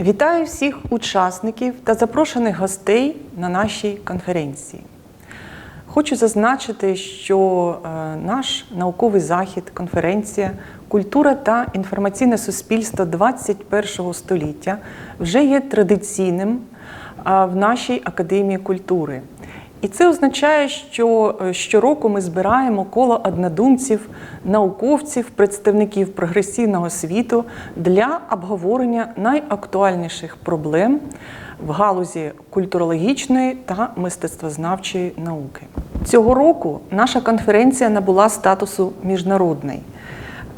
Вітаю всіх учасників та запрошених гостей на нашій конференції. Хочу зазначити, що е, наш науковий захід, конференція Культура та інформаційне суспільство 21 століття вже є традиційним в нашій академії культури. І це означає, що е, щороку ми збираємо коло однодумців, науковців, представників прогресивного світу для обговорення найактуальніших проблем в галузі культурологічної та мистецтвознавчої науки. Цього року наша конференція набула статусу міжнародної.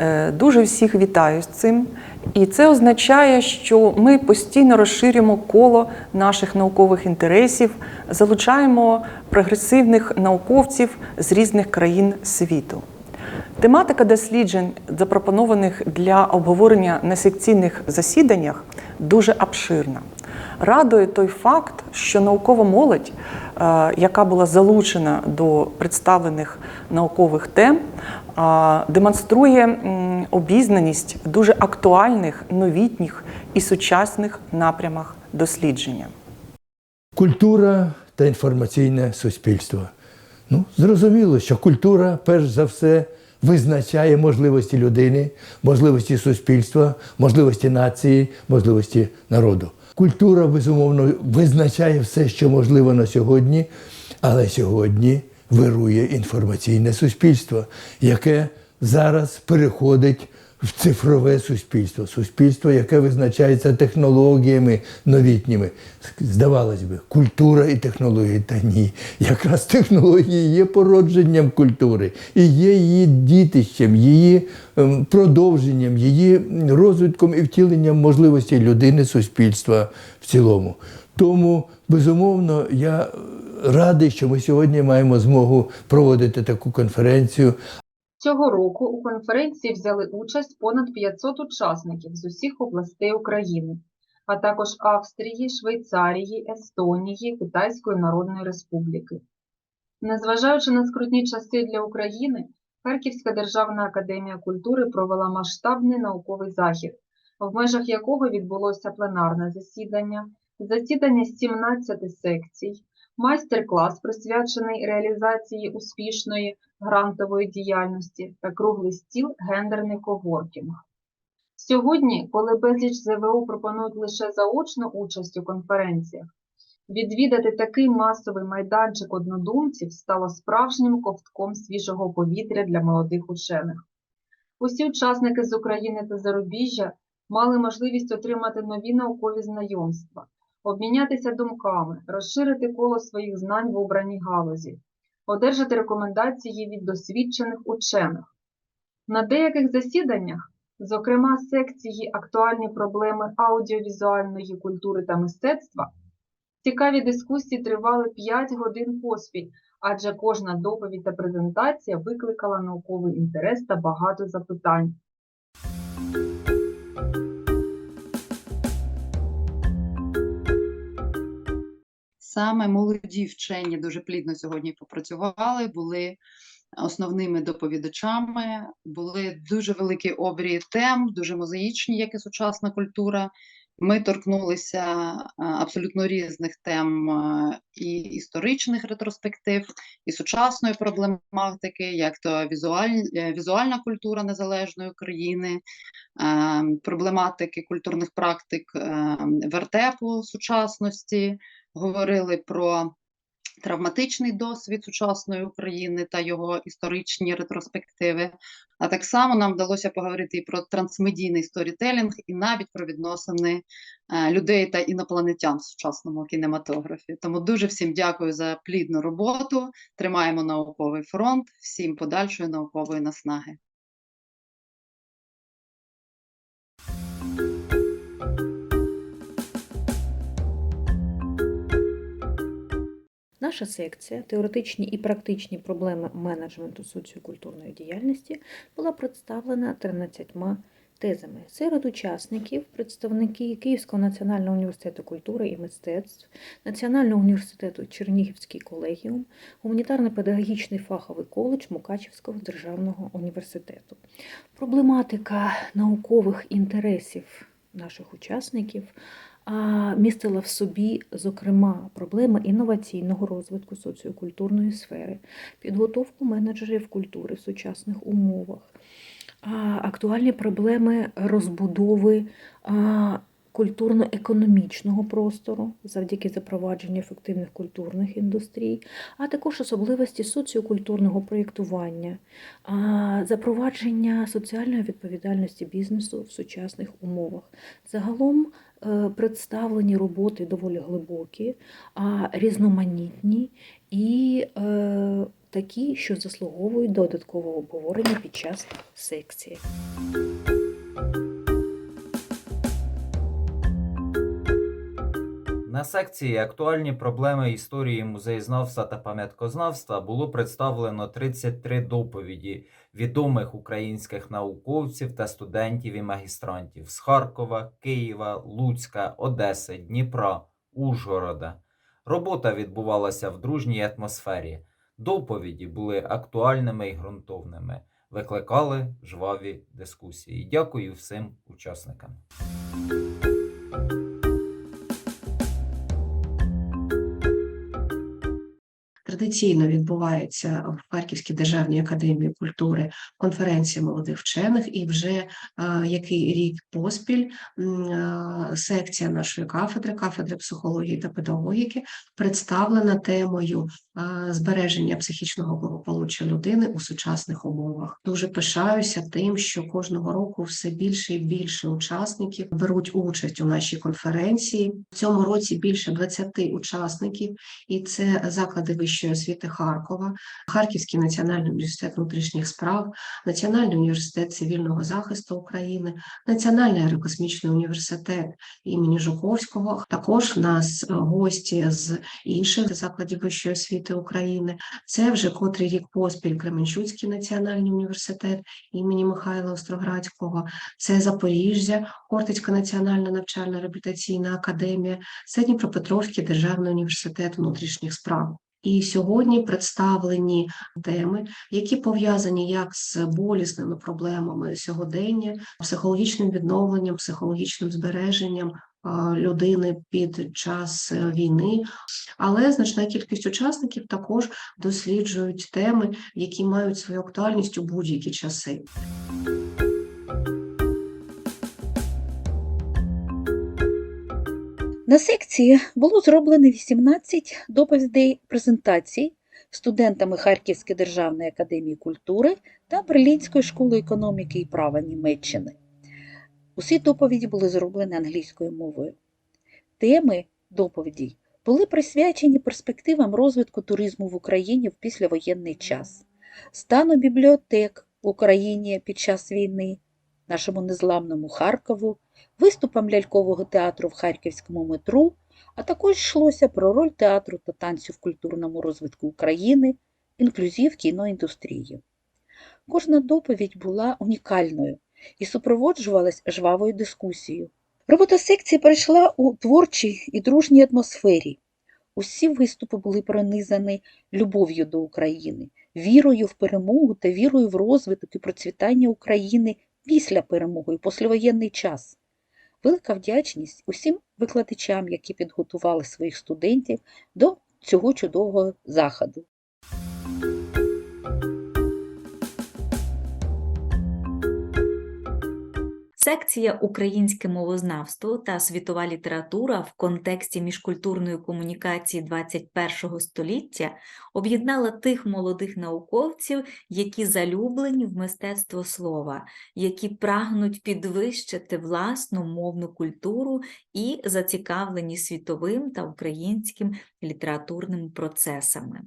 Е, Дуже всіх вітаю з цим. І це означає, що ми постійно розширюємо коло наших наукових інтересів, залучаємо прогресивних науковців з різних країн світу. Тематика досліджень, запропонованих для обговорення на секційних засіданнях, дуже обширна. Радує той факт, що наукова молодь, е, яка була залучена до представлених наукових тем, е, демонструє обізнаність дуже актуальних, новітніх і сучасних напрямах дослідження. Культура та інформаційне суспільство. Ну, зрозуміло, що культура, перш за все, визначає можливості людини, можливості суспільства, можливості нації, можливості народу. Культура, безумовно, визначає все, що можливо на сьогодні, але сьогодні вирує інформаційне суспільство, яке зараз переходить в цифрове суспільство, суспільство, яке визначається технологіями новітніми. Здавалось би, культура і технології. Та ні. Якраз технології є породженням культури і є її дітищем, її ем, продовженням, її розвитком і втіленням можливостей людини, суспільства в цілому. Тому, безумовно, я радий, що ми сьогодні маємо змогу проводити таку конференцію. Цього року у конференції взяли участь понад 500 учасників з усіх областей України, а також Австрії, Швейцарії, Естонії, Китайської Народної Республіки. Незважаючи на скрутні часи для України, Харківська державна академія культури провела масштабний науковий захід, в межах якого відбулося пленарне засідання, засідання 17 секцій, майстер-клас, присвячений реалізації успішної грантової діяльності та круглий стіл гендерний коворкінг. Сьогодні, коли безліч ЗВО пропонують лише заочну участь у конференціях, відвідати такий масовий майданчик однодумців стало справжнім ковтком свіжого повітря для молодих учених. Усі учасники з України та зарубіжжя мали можливість отримати нові наукові знайомства, обмінятися думками, розширити коло своїх знань в обраній галузі, одержати рекомендації від досвідчених учених. На деяких засіданнях, зокрема секції актуальні проблеми аудіовізуальної культури та мистецтва, цікаві дискусії тривали 5 годин поспіль, адже кожна доповідь та презентація викликала науковий інтерес та багато запитань. Саме молоді вчені дуже плідно сьогодні попрацювали, були основними доповідачами, були дуже великі обрії тем, дуже мозаїчні, як і сучасна культура. Ми торкнулися абсолютно різних тем і історичних ретроспектив, і сучасної проблематики, як то візуаль, е, візуальна культура незалежної України, е, проблематики культурних практик е, вертепу сучасності, говорили про травматичний досвід сучасної України та його історичні ретроспективи. А так само нам вдалося поговорити і про трансмедійний сторітелінг, і навіть про відносини е, людей та інопланетян в сучасному кінематографі. Тому дуже всім дякую за плідну роботу. Тримаємо науковий фронт, всім подальшої наукової наснаги. Наша секція Теоретичні і практичні проблеми менеджменту соціокультурної діяльності була представлена 13 тезами. Серед учасників представники Київського національного університету культури і мистецтв, Національного університету Чернігівський колегіум, гуманітарно-педагогічний фаховий коледж Мукачівського державного університету. Проблематика наукових інтересів наших учасників містила в собі, зокрема, проблеми інноваційного розвитку соціокультурної сфери, підготовку менеджерів культури в сучасних умовах, актуальні проблеми розбудови культурно-економічного простору завдяки запровадженню ефективних культурних індустрій, а також особливості соціокультурного проєктування, запровадження соціальної відповідальності бізнесу в сучасних умовах. Загалом представлені роботи доволі глибокі, а різноманітні і е, такі, що заслуговують додаткового обговорення під час секції. На секції Актуальні проблеми історії музеєзнавства та пам'яткознавства було представлено 33 доповіді відомих українських науковців та студентів і магістрантів з Харкова, Києва, Луцька, Одеси, Дніпра, Ужгорода. Робота відбувалася в дружній атмосфері. Доповіді були актуальними і ґрунтовними, викликали жваві дискусії. Дякую всім учасникам. Традиційно відбувається в Харківській державній академії культури конференція молодих вчених, і вже е, який рік поспіль е, секція нашої кафедри, кафедри психології та педагогіки, представлена темою е, збереження психічного благополуччя людини у сучасних умовах. Дуже пишаюся тим, що кожного року все більше і більше учасників беруть участь у нашій конференції. В цьому році більше 20 учасників і це заклади вищої освіти Харкова, Харківський національний університет внутрішніх справ, Національний університет цивільного захисту України, Національний аерокосмічний університет імені Жуковського. Також в нас е, гості з інших закладів вищої освіти України. Це вже котрий рік поспіль Кременчуцький національний університет імені Михайла Остроградського, це Запоріжжя, Хортицька національна навчальна реабілітаційна академія, це Дніпропетровський державний університет внутрішніх справ. І сьогодні представлені теми, які пов'язані як з болісними проблемами сьогодення, психологічним відновленням, психологічним збереженням людини під час е, війни, але значна кількість учасників також досліджують теми, які мають свою актуальність у будь-які часи. На секції було зроблено 18 доповідей презентацій студентами Харківської державної академії культури та Берлінської школи економіки і права Німеччини. Усі доповіді були зроблені англійською мовою. Теми доповідей були присвячені перспективам розвитку туризму в Україні в післявоєнний час, стану бібліотек в Україні під час війни, нашому незламному Харкову, виступам лялькового театру в Харківському метру, а також йшлося про роль театру та танцю в культурному розвитку України, інклюзив кіноіндустрії. Кожна доповідь була унікальною і супроводжувалась жвавою дискусією. Робота секції пройшла у творчій і дружній атмосфері. Усі виступи були пронизані любов'ю до України, вірою в перемогу та вірою в розвиток і процвітання України після перемоги і послевоєнний час. Велика вдячність усім викладачам, які підготували своїх студентів до цього чудового заходу. Секція Українське мовознавство та світова література в контексті міжкультурної комунікації 21 століття об'єднала тих молодих науковців, які залюблені в мистецтво слова, які прагнуть підвищити власну мовну культуру і зацікавлені світовим та українським літературними процесами.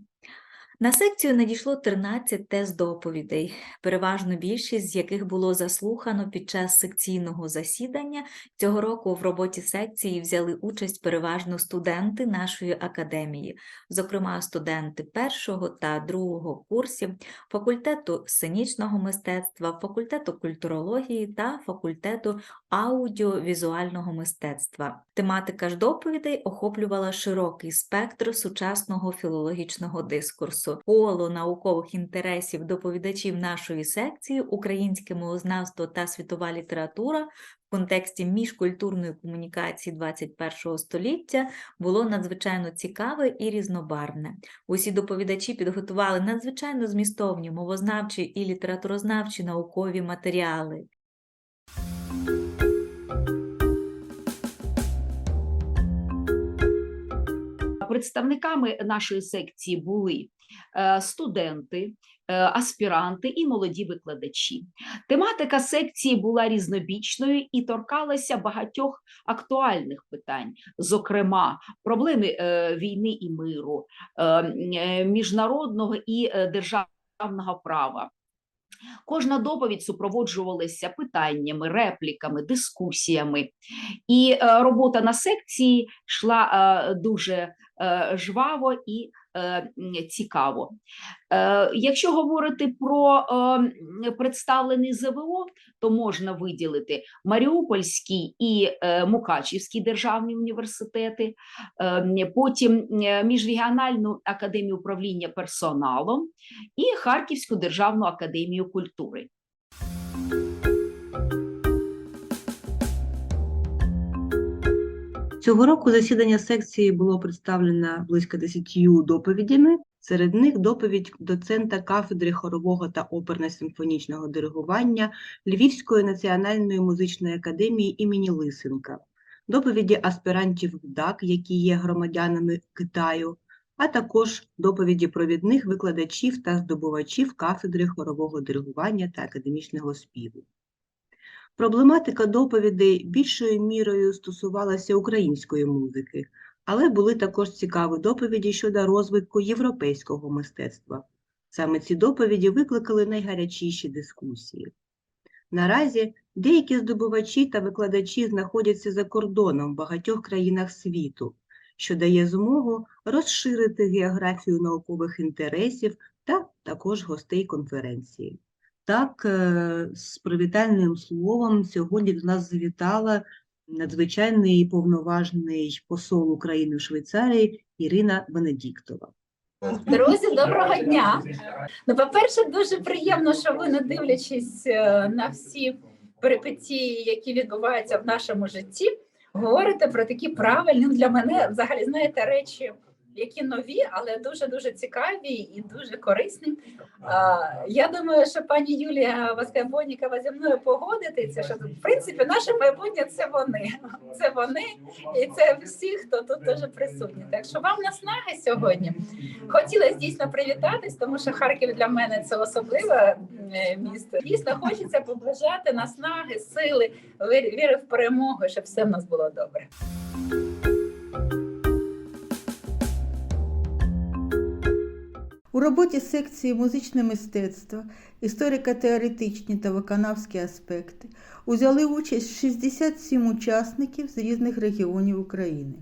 На секцію надійшло 13 тест доповідей, переважно більшість з яких було заслухано під час секційного засідання. Цього року в роботі секції взяли участь переважно студенти нашої академії, зокрема студенти першого та другого курсів факультету сценічного мистецтва, факультету культурології та факультету аудіовізуального мистецтва. Тематика ж доповідей охоплювала широкий спектр сучасного філологічного дискурсу. коло наукових інтересів доповідачів нашої секції Українське мовознавство та світова література в контексті міжкультурної комунікації 21 століття було надзвичайно цікаве і різнобарвне. Усі доповідачі підготували надзвичайно змістовні мовознавчі і літературознавчі наукові матеріали. Представниками нашої секції були е, студенти, е, аспіранти і молоді викладачі. Тематика секції була різнобічною і торкалася багатьох актуальних питань, зокрема, проблеми е, війни і миру, міжнародного і державного права. Кожна доповідь супроводжувалася питаннями, репліками, дискусіями. І робота на секції йшла дуже жваво і е, цікаво. Е, Якщо говорити про е, представлений ЗВО, то можна виділити Маріупольський і е, Мукачівський державні університети, е, потім е, Міжрегіональну академію управління персоналом і Харківську державну академію культури. Цього року засідання секції було представлено близько 10 доповідями. Серед них доповідь доцента кафедри хорового та оперно-симфонічного диригування Львівської національної музичної академії імені Лисенка, доповіді аспірантів ДАК, які є громадянами Китаю, а також доповіді провідних викладачів та здобувачів кафедри хорового диригування та академічного співу. Проблематика доповідей більшою мірою стосувалася української музики, але були також цікаві доповіді щодо розвитку європейського мистецтва. Саме ці доповіді викликали найгарячіші дискусії. Наразі деякі здобувачі та викладачі знаходяться за кордоном в багатьох країнах світу, що дає змогу розширити географію наукових інтересів та також гостей конференції. Так, е, з привітальним словом сьогодні до нас завітала надзвичайний і повноважний посол України в Швейцарії Ірина Венедіктова. Друзі, доброго дня. Ну, по-перше, дуже приємно, що ви, не дивлячись е, на всі перипетії, які відбуваються в нашому житті, говорите про такі правильні ну, для мене взагалі знаєте речі, які нові, але дуже дуже цікаві і дуже корисні. А, Я думаю, що пані Юлія Васкабонікова зі мною погодититься, що в принципі наше майбутнє це вони. Це вони і це всі, хто тут дуже присутні. Так що вам наснаги сьогодні. Хотіла дійсно привітатись, тому що Харків для мене це особливе е, місто. Дійсно, хочеться побажати наснаги, сили, віри віри в перемогу, щоб все в нас було добре. У роботі секції музичне мистецтво, історико-теоретичні та виконавські аспекти узяли участь 67 учасників з різних регіонів України.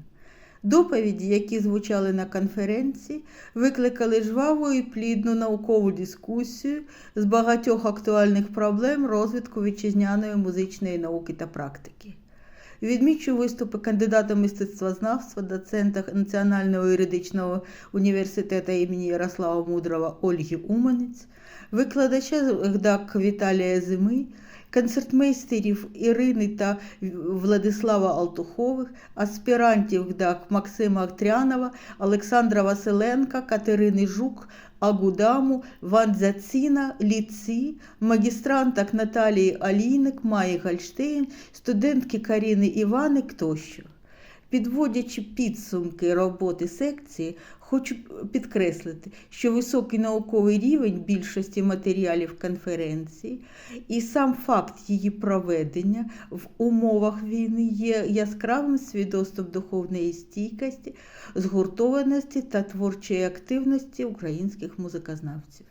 Доповіді, які звучали на конференції, викликали жваву і плідну наукову дискусію з багатьох актуальних проблем розвитку вітчизняної музичної науки та практики. Відмічу виступи кандидата мистецтвознавства, доцента Національного юридичного університету імені Ярослава Мудрова Ольги Уманець, викладача ГДАК Віталія Зими, концертмейстерів Ірини та Владислава Алтухових, аспірантів ГДАК Максима Актрянова, Олександра Василенка, Катерини Жук, Агудаму, Ван Дзяціна, Ліці, магістранток Наталії Алійник, Майї Гальштейн, студентки Каріни Іваник тощо. Підводячи підсумки роботи секції, хочу підкреслити, що високий науковий рівень більшості матеріалів конференції і сам факт її проведення в умовах війни є яскравим свідоцтвом духовної стійкості, згуртованості та творчої активності українських музикознавців.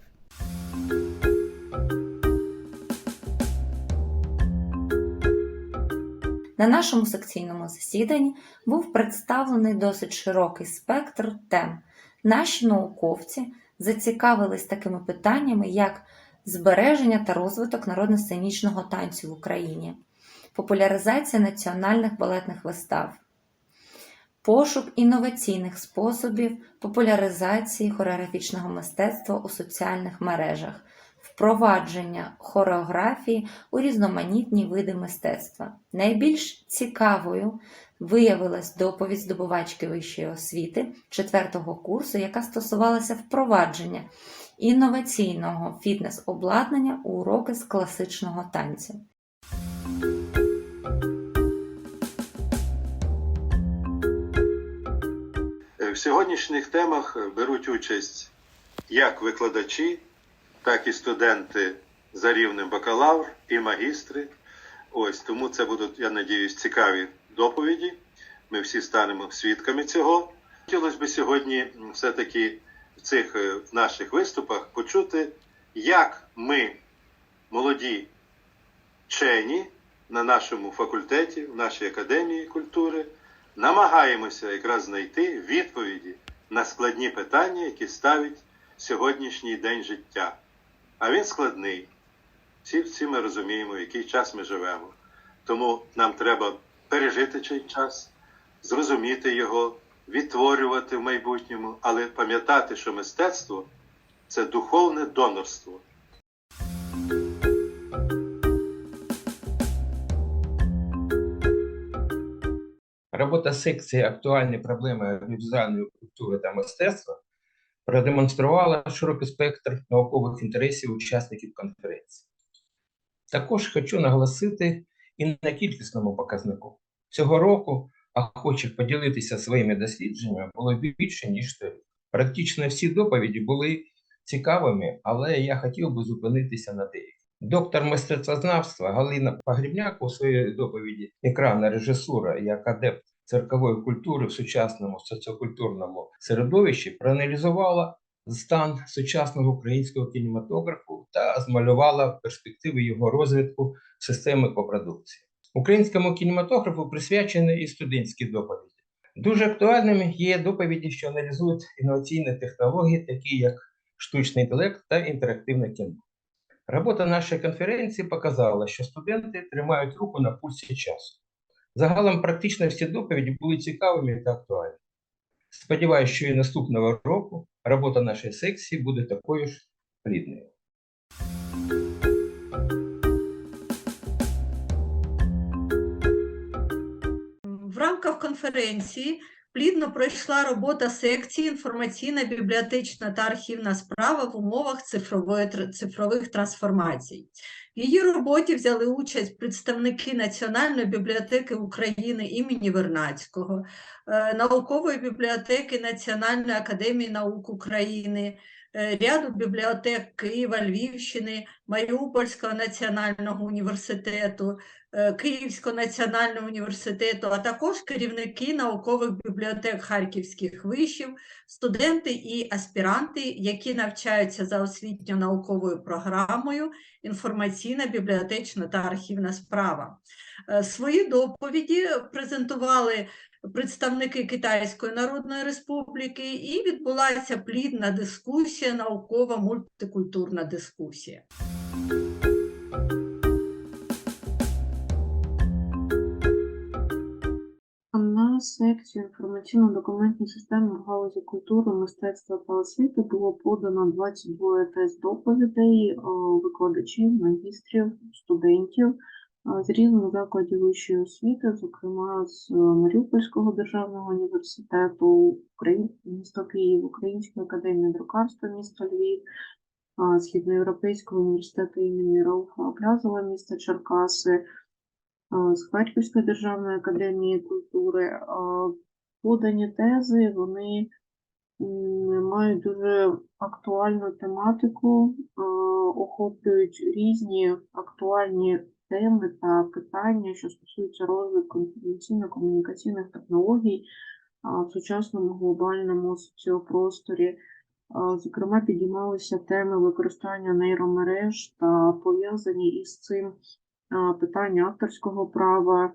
На нашому секційному засіданні був представлений досить широкий спектр тем. Наші науковці зацікавились такими питаннями, як збереження та розвиток народно-сценічного танцю в Україні, популяризація національних балетних вистав, пошук інноваційних способів популяризації хореографічного мистецтва у соціальних мережах, впровадження хореографії у різноманітні види мистецтва. Найбільш цікавою виявилась доповідь здобувачки вищої освіти четвертого курсу, яка стосувалася впровадження інноваційного фітнес-обладнання у уроки з класичного танцю. В сьогоднішніх темах беруть участь як викладачі, так і студенти за рівнем бакалавр і магістри. Ось тому це будуть, я надіюсь, цікаві доповіді. Ми всі станемо свідками цього. Хотілося б сьогодні все-таки в цих е, наших виступах почути, як ми, молоді вчені на нашому факультеті, в нашій академії культури, намагаємося якраз знайти відповіді на складні питання, які ставить сьогоднішній день життя. А він складний. Всі, всі ми розуміємо, в який час ми живемо. Тому нам треба пережити цей час, зрозуміти його, відтворювати в майбутньому, але пам'ятати, що мистецтво це духовне донорство. Робота секції Актуальні проблеми аудіовізуальної культури та мистецтва продемонструвала широкий спектр наукових інтересів учасників конференції. Також хочу наголосити і на кількісному показнику. Цього року охочих поділитися своїми дослідженнями було більше, ніж торік. Практично всі доповіді були цікавими, але я хотів би зупинитися на деяких. Доктор мистецтвознавства Галина Погрібняк у своїй доповіді Екранна режисура як адепт циркової культури в сучасному соціокультурному середовищі проаналізувала стан сучасного українського кінематографу та змалювала перспективи його розвитку системи копродукції. Українському кінематографу присвячені і студентські доповіді. Дуже актуальними є доповіді, що аналізують інноваційні технології, такі як штучний інтелект та інтерактивне кіно. Робота нашої конференції показала, що студенти тримають руку на пульсі часу. Загалом практично всі доповіді були цікавими та актуальними. Сподіваюся, що і наступного року робота нашої секції буде такою ж плідною. В рамках конференції плідно пройшла робота секції інформаційна, бібліотечна та архівна справа в умовах цифрової, цифрових трансформацій. В її роботі взяли участь представники Національної бібліотеки України імені Вернацького, е, наукової бібліотеки Національної академії наук України, ряду бібліотек Києва, Львівщини, Маріупольського національного університету, е, Київського національного університету, а також керівники наукових бібліотек харківських вишів, студенти і аспіранти, які навчаються за освітньо-науковою програмою інформаційна, бібліотечна та архівна справа. Е, Свої доповіді презентували представники Китайської Народної Республіки і відбулася плідна дискусія, наукова мультикультурна дискусія. На секцію інформаційно-документні системи в галузі культури, мистецтва та освіти було подано 22 тест доповідей е, викладачів, магістрів, студентів з різних закладів вищої освіти, зокрема з е, Маріупольського державного університету, місто Київ, Української академії друкарства міста Львів, Східноєвропейського університету імені Рауфа Аблязова міста Черкаси, з Харківської державної академії культури. Подані тези вони мають дуже актуальну тематику, охоплюють різні актуальні теми та питання, що стосуються розвитку інформаційно-комунікаційних технологій в сучасному глобальному соціопросторі. Зокрема, підіймалися теми використання нейромереж та пов'язані із цим питання авторського права.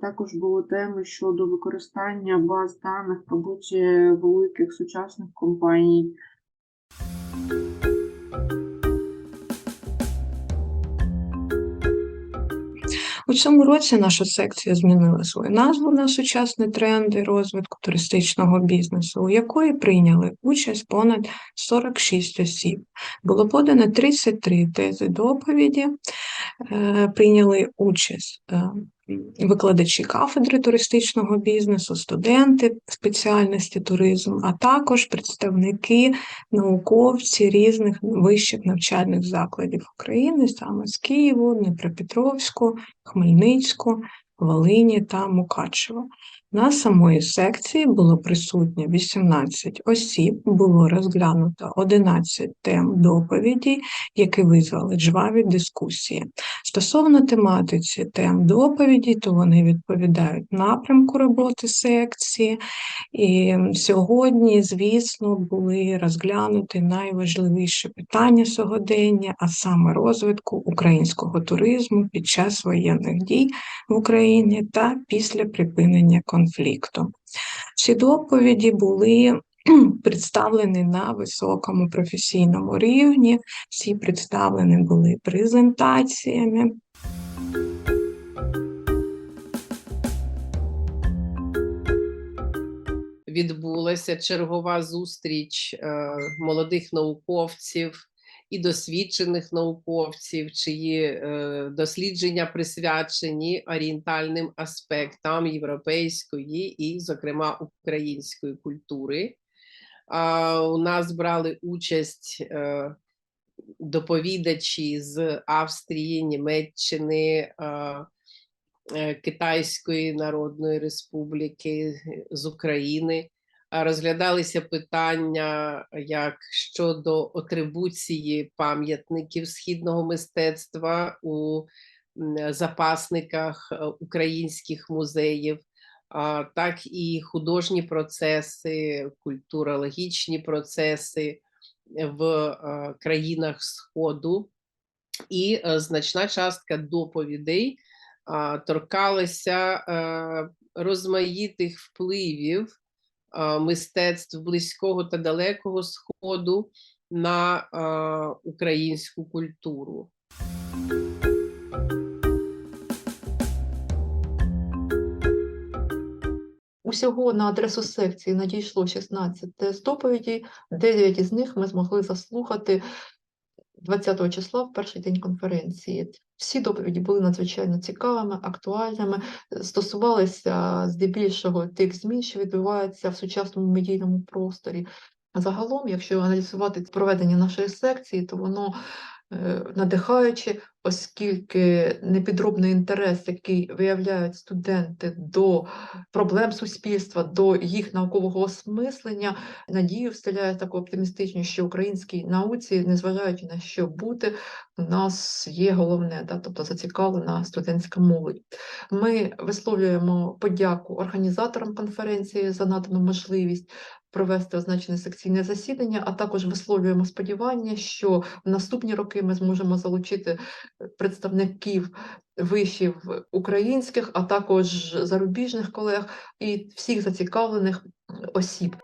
Також були теми щодо використання баз даних в роботі великих сучасних компаній. У цьому році наша секція змінила свою назву на сучасні тренди розвитку туристичного бізнесу, у якої прийняли участь понад 46 осіб. Було подано 33 тези доповіді, е, прийняли участь е, викладачі кафедри туристичного бізнесу, студенти спеціальності туризм, а також представники, науковці різних вищих навчальних закладів України, саме з Києву, Дніпропетровську, Хмельницьку, Волині та Мукачева. На самої секції було присутньо 18 осіб, було розглянуто 11 тем доповідей, які визвали жваві дискусії. Стосовно тематиці тем доповіді, то вони відповідають напрямку роботи секції. І сьогодні, звісно, були розглянуті найважливіші питання сьогодення, а саме розвитку українського туризму під час воєнних дій в Україні та після припинення конфлікту. Ці доповіді були представлені на високому професійному рівні, всі представлені були презентаціями. відбулася чергова зустріч е, молодих науковців і досвідчених науковців, чиї е, дослідження присвячені орієнтальним аспектам європейської і, зокрема, української культури. А, У нас брали участь е, доповідачі з Австрії, Німеччини. е, Китайської Народної Республіки, з України. Розглядалися питання як щодо атрибуції пам'ятників східного мистецтва у запасниках е, українських музеїв, так і художні процеси, культурологічні процеси в е, країнах Сходу. І е, значна частка доповідей е, розмаїтих впливів мистецтв близького та далекого сходу на українську культуру. Усього на адресу секції надійшло 16 тест доповідей, 9 із них ми змогли заслухати 20 числа в перший день конференції. Всі доповіді були надзвичайно цікавими, актуальними, е, стосувалися здебільшого тих змін, що відбуваються в сучасному медійному просторі. Загалом, якщо аналізувати проведення нашої секції, то воно е, надихаюче, оскільки непідробний інтерес, який виявляють студенти до проблем суспільства, до їх наукового осмислення, надію вселяє таку оптимістичність, що українській науці, незважаючи на що бути, у нас є головне, да, тобто зацікавлена студентська молодь. Ми висловлюємо подяку організаторам конференції за надану можливість провести означене секційне засідання, а також висловлюємо сподівання, що в наступні роки ми зможемо залучити представників вишів українських, а також зарубіжних колег і всіх зацікавлених осіб.